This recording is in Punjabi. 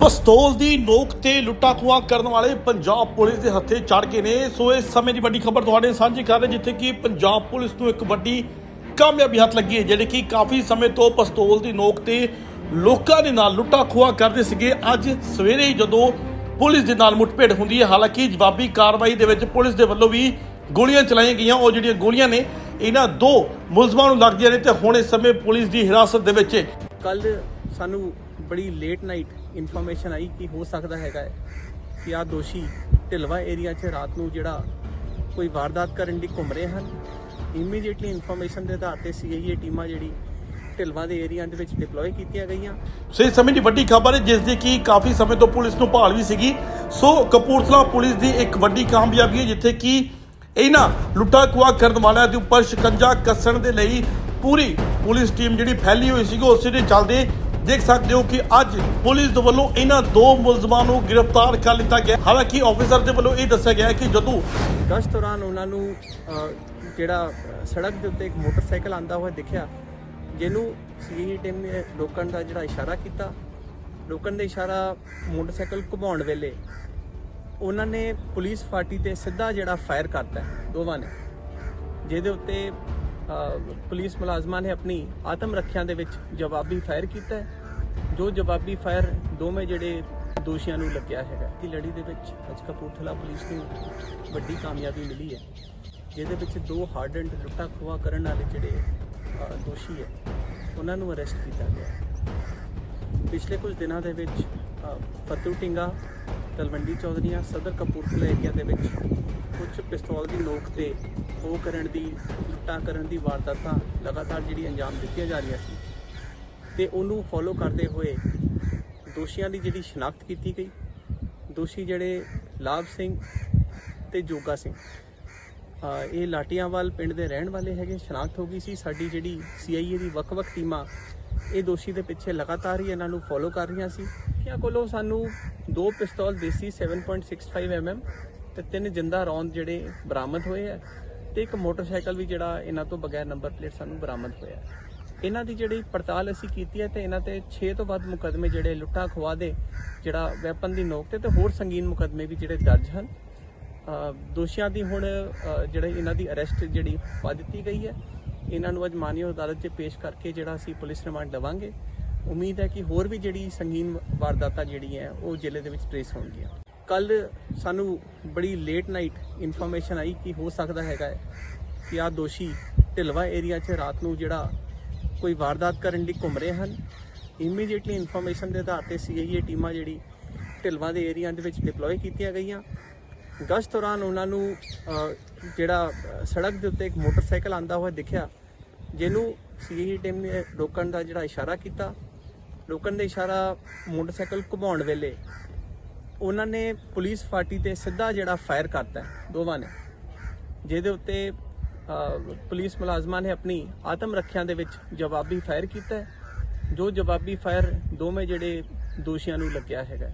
ਪਿਸਤੌਲ ਦੀ ਨੋਕ ਤੇ ਲੁੱਟਾ ਖੋਹਾਂ ਕਰਨ ਵਾਲੇ ਪੰਜਾਬ ਪੁਲਿਸ ਦੇ ਹੱਥੇ ਚੜ ਗਏ ਨੇ। ਸੋ ਇਸ ਸਮੇਂ ਦੀ ਵੱਡੀ ਖਬਰ ਤੁਹਾਡੇ ਸਾਂਝੀ ਕਰ ਰਹੇ ਜਿੱਥੇ ਕਿ ਪੰਜਾਬ ਪੁਲਿਸ ਨੂੰ ਇੱਕ ਵੱਡੀ ਕਾਮਯਾਬੀ ਹੱਥ ਲੱਗੀ ਹੈ, ਜਿਹੜੇ ਕਿ ਕਾਫੀ ਸਮੇਂ ਤੋਂ ਪਿਸਤੌਲ ਦੀ ਨੋਕ ਤੇ ਲੋਕਾਂ ਦੇ ਨਾਲ ਲੁੱਟਾ ਖੋਹਾਂ ਕਰਦੇ ਸੀਗੇ। ਅੱਜ ਸਵੇਰੇ ਜਦੋਂ ਪੁਲਿਸ ਦੇ ਨਾਲ ਮੁੱਠਭੇੜ ਹੁੰਦੀ ਹੈ, ਹਾਲਾਂਕਿ ਜਵਾਬੀ ਕਾਰਵਾਈ ਦੇ ਵਿੱਚ ਪੁਲਿਸ ਦੇ ਵੱਲੋਂ ਵੀ ਗੋਲੀਆਂ ਚਲਾਈਆਂ ਗਈਆਂ। ਉਹ ਜਿਹੜੀਆਂ ਗੋਲੀਆਂ ਨੇ, ਇਹਨਾਂ ਦੋ ਮੁਲਜ਼ਮਾਂ ਨੂੰ ਲੱਗਦੀਆਂ ਨੇ ਤੇ ਹੁਣ ਇਸ ਸਮੇਂ ਪੁਲਿਸ ਦੀ ਹਿਰਾਸਤ ਦੇ ਵਿੱਚ ਕੱਲ ਸਾਨੂੰ ਬੜੀ ਲੇਟ ਨਾਈਟ ਇਨਫੋਰਮੇਸ਼ਨ ਆਈ ਕਿ ਹੋ ਸਕਦਾ ਹੈਗਾ ਹੈ ਕਿ ਆ ਦੋਸ਼ੀ ਢਿਲਵਾ ਏਰੀਆ 'ਚ ਰਾਤ ਨੂੰ ਜਿਹੜਾ ਕੋਈ ਵਾਰਦਾਤ ਕਰਨ ਦੀ ਘੁੰਮ ਰਹੇ ਹਨ। ਇਮੀਡੀਏਟਲੀ ਇਨਫੋਰਮੇਸ਼ਨ ਦੇ ਆਧਾਰ ਤੇ ਸੀਆਈਏ ਟੀਮਾਂ ਜਿਹੜੀ ਢਿਲਵਾ ਦੇ ਏਰੀਆ ਦੇ ਵਿੱਚ ਡਿਪਲੋਏ ਕੀਤੀਆਂ ਗਈਆਂ। ਸੋ ਇਸ ਸਮੇਂ ਦੀ ਵੱਡੀ ਖਬਰ ਹੈ, ਜਿਸ ਦੀ ਕਿ ਕਾਫੀ ਸਮੇਂ ਤੋਂ ਪੁਲਿਸ ਨੂੰ ਭਾਲ ਵੀ ਸੀਗੀ। ਸੋ ਕਪੂਰਥਲਾ ਪੁਲਿਸ ਦੀ ਇੱਕ ਵੱਡੀ ਕਾਮਯਾਬੀ ਹੈ, ਜਿੱਥੇ ਕਿ ਇਹਨਾਂ ਲੁੱਟਾ ਖੁਆ ਕਰਨ ਵਾਲਿਆਂ ਦੇ ਉੱਪਰ ਸ਼ਿਕੰਜਾ ਕੱਸਣ ਦੇ ਲਈ ਪੂਰੀ ਪੁਲਿਸ ਟੀਮ ਜਿਹੜੀ ਫੈਲੀ ਹੋਈ ਸੀਗੀ, ਉਸੇ ਦੇ ਚੱਲਦੇ ਦੇਖ ਸਕਦੇ ਹੋ ਕਿ ਅੱਜ ਪੁਲਿਸ ਦੇ ਵੱਲੋਂ ਇਹਨਾਂ ਦੋ ਮੁਲਜ਼ਮਾਂ ਨੂੰ ਗ੍ਰਿਫਤਾਰ ਕਰ ਲਿੱਤਾ ਗਿਆ। ਹਾਲਾਂਕਿ ਆਫੀਸਰ ਦੇ ਵੱਲੋਂ ਇਹ ਦੱਸਿਆ ਗਿਆ ਕਿ ਜਦੋਂ ਗਸ਼ਤ ਦੌਰਾਨ ਉਹਨਾਂ ਨੂੰ ਜਿਹੜਾ ਸੜਕ ਦੇ ਉੱਤੇ ਇੱਕ ਮੋਟਰਸਾਈਕਲ ਆਂਦਾ ਹੋਇਆ ਦਿਖਿਆ, ਜਿਹਨੂੰ ਸੀਆਈਏ ਟੀਮ ਨੇ ਰੋਕਣ ਦਾ ਜਿਹੜਾ ਇਸ਼ਾਰਾ ਕੀਤਾ। ਰੋਕਣ ਦਾ ਇਸ਼ਾਰਾ ਮੋਟਰਸਾਈਕਲ ਘੁਮਾਉਣ ਵੇਲੇ ਉਹਨਾਂ ਨੇ ਪੁਲਿਸ ਪਾਰਟੀ ਤੇ ਸਿੱਧਾ ਜਿਹੜਾ ਫਾਇਰ ਕਰਤਾ ਦੋਵਾਂ ਨੇ। ਜਿਹਦੇ ਉੱਤੇ ਪੁਲਿਸ ਮੁਲਾਜ਼ਮਾਂ ਨੇ ਆਪਣੀ ਆਤਮ ਰੱਖਿਆ ਦੇ ਵਿੱਚ ਜਵਾਬੀ ਫਾਇਰ ਕੀਤਾ ਜੋ ਜਵਾਬੀ ਫਾਇਰ ਦੋਵੇਂ ਜਿਹੜੇ ਦੋਸ਼ੀਆਂ ਨੂੰ ਲੱਗਿਆ ਹੈਗਾ। ਦੀ ਲੜੀ ਦੇ ਵਿੱਚ ਅੱਜ ਕਪੂਰਥਲਾ ਪੁਲਿਸ ਨੂੰ ਵੱਡੀ ਕਾਮਯਾਬੀ ਮਿਲੀ ਹੈ। ਜਿਹਦੇ ਵਿੱਚ ਦੋ ਹਾਰਡੈਂਡ ਲੁੱਟਾ ਖੋਹਾ ਕਰਨ ਵਾਲੇ ਜਿਹੜੇ ਦੋਸ਼ੀ ਹੈ, ਉਹਨਾਂ ਨੂੰ ਅਰੈਸਟ ਕੀਤਾ ਗਿਆ ਪਿਛਲੇ ਕੁਝ ਦਿਨਾਂ ਦੇ ਵਿੱਚ ਫਤੂ ਟਿੰਗਾ, ਤਲਵੰਡੀ ਚੌਧਰੀਆਂ, ਸਦਰ ਕਪੂਰਥਲਾ ਏਰੀਆ ਦੇ ਵਿੱਚ ਕੁਝ ਪਿਸਤੌਲ ਦੀ ਨੋਕ ਤੇ ਉਹ ਕਰਨ ਦੀ, ਲੁੱਟਾਂ ਕਰਨ ਦੀ ਵਾਰਦਾਤਾਂ ਲਗਾਤਾਰ ਜਿਹੜੀ ਅੰਜਾਮ ਦਿੱਤੀਆਂ ਜਾ ਰਹੀਆਂ ਸੀ। ਤੇ ਉਹਨੂੰ ਫੋਲੋ ਕਰਦੇ ਹੋਏ ਦੋਸ਼ੀਆਂ ਦੀ ਜਿਹੜੀ ਸ਼ਨਾਖਤ ਕੀਤੀ ਗਈ। ਦੋਸ਼ੀ ਜਿਹੜੇ ਲਾਭ ਸਿੰਘ ਤੇ ਜੋਗਾ ਸਿੰਘ। ਇਹ ਲਾਟੀਆਂਵਾਲ ਪਿੰਡ ਦੇ ਰਹਿਣ ਵਾਲੇ ਹੈਗੇ, ਸ਼ਨਾਖਤ ਹੋ ਗਈ ਸੀ। ਸਾਡੀ ਜਿਹੜੀ ਸੀਆਈਏ ਦੀ ਵੱਖ-ਵੱਖ ਟੀਮਾਂ ਇਹ ਦੋਸ਼ੀ ਦੇ ਪਿੱਛੇ ਲਗਾਤਾਰ ਹੀ ਇਹਨਾਂ ਨੂੰ ਫੋਲੋ ਕਰ ਰਹੀਆਂ ਸੀ। ਕਿਆ ਕੋਲੋਂ ਸਾਨੂੰ ਦੋ ਪਿਸਤੌਲ ਦੇਸੀ 7.65 mm ਤੇ ਤਿੰਨ ਜਿੰਦਾ ਰੌਂਦ ਜਿਹੜੇ ਬਰਾਮਦ ਹੋਏ ਆ ਤੇ ਇੱਕ ਮੋਟਰਸਾਈਕਲ ਵੀ ਜਿਹੜਾ ਇਹਨਾਂ ਤੋਂ ਬਗੈਰ ਨੰਬਰ ਪਲੇਟ ਸਾਨੂੰ ਬਰਾਮਦ ਹੋਇਆ। ਇਹਨਾਂ ਦੀ ਜਿਹੜੀ ਪੜਤਾਲ ਅਸੀਂ ਕੀਤੀ ਹੈ ਤੇ ਇਹਨਾਂ ਤੇ 6 ਤੋਂ ਵੱਧ ਮੁਕਦਮੇ ਜਿਹੜੇ ਲੁੱਟਾ ਖੋਆ ਦੇ ਜਿਹੜਾ ਵੈਪਨ ਦੀ ਨੋਕ ਤੇ ਤੇ ਹੋਰ ਸੰਗੀਨ ਮੁਕਦਮੇ ਵੀ ਜਿਹੜੇ ਦਰਜ ਹਨ। ਦੋਸ਼ੀਆਂ ਦੀ ਹੁਣ ਜਿਹੜੇ ਇਹਨਾਂ ਦੀ ਅਰੈਸਟ ਜਿਹੜੀ ਪਾ ਦਿੱਤੀ ਗਈ ਹੈ। ਇਹਨਾਂ ਨੂੰ ਅੱਜ ਮਾਨਯੋਗ ਅਦਾਲਤ 'ਚ ਪੇਸ਼ ਕਰਕੇ ਜਿਹੜਾ ਅਸੀਂ ਪੁਲਿਸ ਰਿਮਾਂਡ ਲਵਾਂਗੇ ਉਮੀਦ ਹੈ ਕਿ ਹੋਰ ਵੀ ਜਿਹੜੀ ਸੰਗੀਨ ਵਾਰਦਾਤਾਂ ਜਿਹੜੀਆਂ ਉਹ ਜ਼ਿਲ੍ਹੇ ਦੇ ਵਿੱਚ ਟ੍ਰੇਸ ਹੋਣਗੀਆਂ। ਕੱਲ ਸਾਨੂੰ ਬੜੀ ਲੇਟ ਨਾਈਟ ਇਨਫੋਰਮੇਸ਼ਨ ਆਈ ਕਿ ਹੋ ਸਕਦਾ ਹੈਗਾ ਹੈ ਕਿ ਆ ਦੋਸ਼ੀ ਢਿਲਵਾ ਏਰੀਆ 'ਚ ਰਾਤ ਨੂੰ ਜਿਹੜਾ ਕੋਈ ਵਾਰਦਾਤ ਕਰਨ ਲਈ ਘੁੰਮ ਰਹੇ ਹਨ। ਇਮੀਡੀਏਟਲੀ ਇਨਫੋਰਮੇਸ਼ਨ ਦੇ ਆਧਾਰ ਤੇ ਸੀਆਈਏ ਟੀਮਾਂ ਜਿਹੜੀ ਢਿਲਵਾ ਦੇ ਏਰੀਆ ਦੇ ਵਿੱਚ ਡਿਪਲੋਏ ਕੀਤੀਆਂ ਗਈਆਂ। ਗਸ਼ਤ ਦੌਰਾਨ ਉਹਨਾਂ ਨੂੰ ਜਿਹੜਾ ਸੜਕ ਦੇ ਉੱਤੇ ਇੱਕ ਮੋਟਰਸਾਈਕਲ ਆਂਦਾ ਹੋਇਆ ਦਿਖਿਆ, ਜਿਹਨੂੰ ਸੀਆਈਏ ਟੀਮ ਨੇ ਰੋਕਣ ਦਾ ਜਿਹੜਾ ਇਸ਼ਾਰਾ ਕੀਤਾ। ਰੋਕਣ ਦਾ ਇਸ਼ਾਰਾ ਮੋਟਰਸਾਈਕਲ ਘੁਮਾਉਣ ਵੇਲੇ ਉਹਨਾਂ ਨੇ ਪੁਲਿਸ ਪਾਰਟੀ ਤੇ ਸਿੱਧਾ ਜਿਹੜਾ ਫਾਇਰ ਕਰਤਾ ਦੋਵਾਂ ਨੇ। ਜਿਹਦੇ ਉੱਤੇ ਪੁਲਿਸ ਮੁਲਾਜ਼ਮਾਂ ਨੇ ਆਪਣੀ ਆਤਮ ਰੱਖਿਆ ਦੇ ਵਿੱਚ ਜਵਾਬੀ ਫਾਇਰ ਕੀਤਾ ਜੋ ਜਵਾਬੀ ਫਾਇਰ ਦੋਵੇਂ ਜਿਹੜੇ ਦੋਸ਼ੀਆਂ ਨੂੰ ਲੱਗਿਆ ਹੈਗਾ